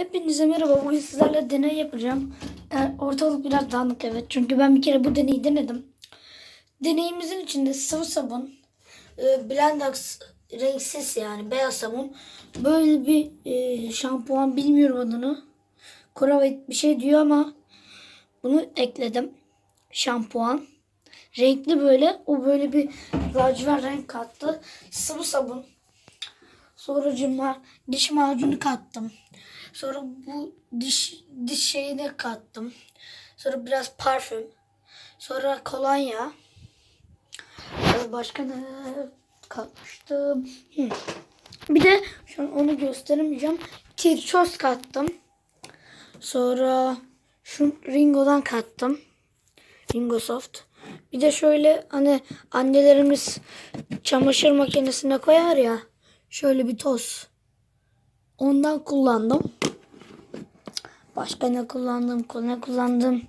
Hepinize merhaba. Bugün sizlerle deney yapacağım. Ee, ortalık biraz dağınık evet. Çünkü ben bir kere bu deneyi denedim. Deneyimizin içinde sıvı sabun, e, Blendax renksiz yani beyaz sabun, böyle bir e, şampuan bilmiyorum adını. Koravet bir şey diyor ama bunu ekledim. Şampuan. Renkli böyle. O böyle bir lacivert renk kattı. Sıvı sabun. Sonra cıma, diş macunu kattım. Sonra bu diş diş şeyine kattım. Sonra biraz parfüm. Sonra kolonya. Başka ne katmıştım? Bir de şu an onu gösteremeyeceğim. Tirçöz kattım. Sonra şu Ringo'dan kattım. Ringo Soft. Bir de şöyle hani annelerimiz çamaşır makinesine koyar ya. Şöyle bir toz. Ondan kullandım. Başka ne kullandım? Ne kullandım?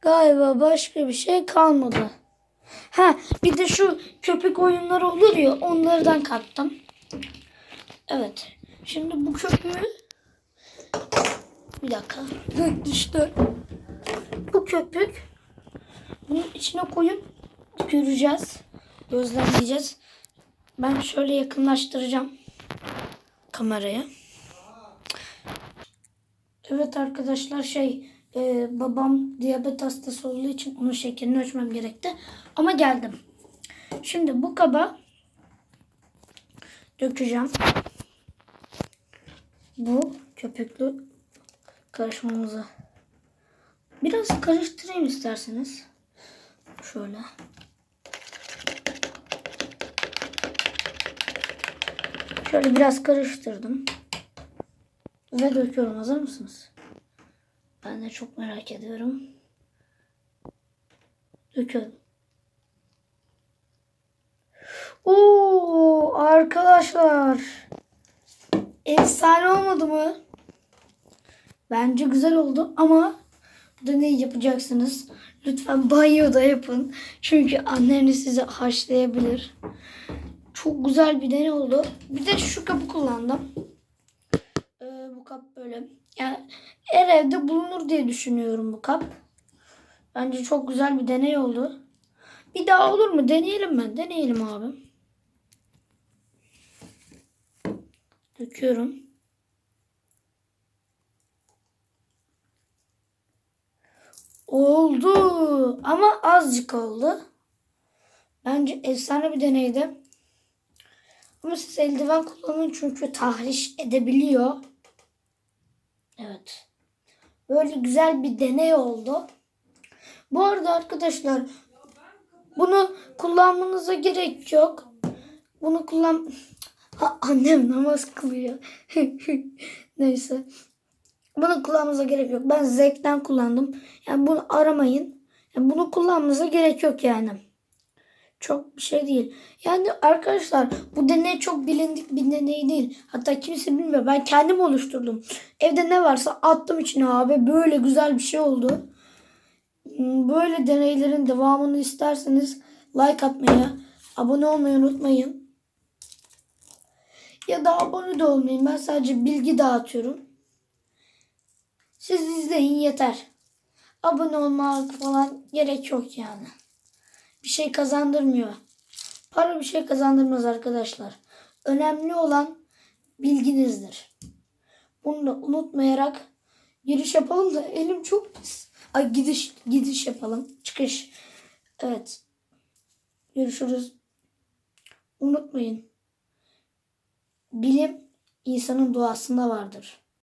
Galiba başka bir şey kalmadı. Ha bir de şu köpük oyunları olur ya onlardan kattım. Evet. Şimdi bu köpüğü bir dakika. Gök düştü. Bu köpük bunun içine koyup göreceğiz. Gözlemleyeceğiz. Ben şöyle yakınlaştıracağım kamerayı. Evet arkadaşlar şey e, babam diyabet hastası olduğu için onun şekerini ölçmem gerekti. Ama geldim. Şimdi bu kaba dökeceğim. Bu köpüklü karışmamızı. Biraz karıştırayım isterseniz. Şöyle. Şöyle biraz karıştırdım. Ve döküyorum. Hazır mısınız? Ben de çok merak ediyorum. Döküyorum. Oo arkadaşlar. Efsane olmadı mı? Bence güzel oldu ama bu deneyi yapacaksınız. Lütfen banyoda yapın. Çünkü anneniz sizi haşlayabilir. Çok güzel bir deney oldu. Bir de şu kapı kullandım. Ee, bu kap böyle. Yani her evde bulunur diye düşünüyorum bu kap. Bence çok güzel bir deney oldu. Bir daha olur mu? Deneyelim mi? Deneyelim abi. Döküyorum. Oldu. Ama azıcık oldu. Bence efsane bir deneydi. Ama siz eldiven kullanın çünkü tahriş edebiliyor. Evet. Böyle güzel bir deney oldu. Bu arada arkadaşlar bunu kullanmanıza gerek yok. Bunu kullan... Ha, annem namaz kılıyor. Neyse. Bunu kullanmanıza gerek yok. Ben zevkten kullandım. Yani bunu aramayın. Yani bunu kullanmanıza gerek yok yani. Çok bir şey değil. Yani arkadaşlar bu deney çok bilindik bir deney değil. Hatta kimse bilmiyor. Ben kendim oluşturdum. Evde ne varsa attım içine abi. Böyle güzel bir şey oldu. Hmm, Böyle deneylerin devamını isterseniz like atmayı, abone olmayı unutmayın. Ya da abone de olmayın. Ben sadece bilgi dağıtıyorum. Siz izleyin yeter. Abone olmak falan gerek yok yani bir şey kazandırmıyor. Para bir şey kazandırmaz arkadaşlar. Önemli olan bilginizdir. Bunu da unutmayarak giriş yapalım da elim çok pis. Ay gidiş gidiş yapalım. Çıkış. Evet. Görüşürüz. Unutmayın. Bilim insanın doğasında vardır.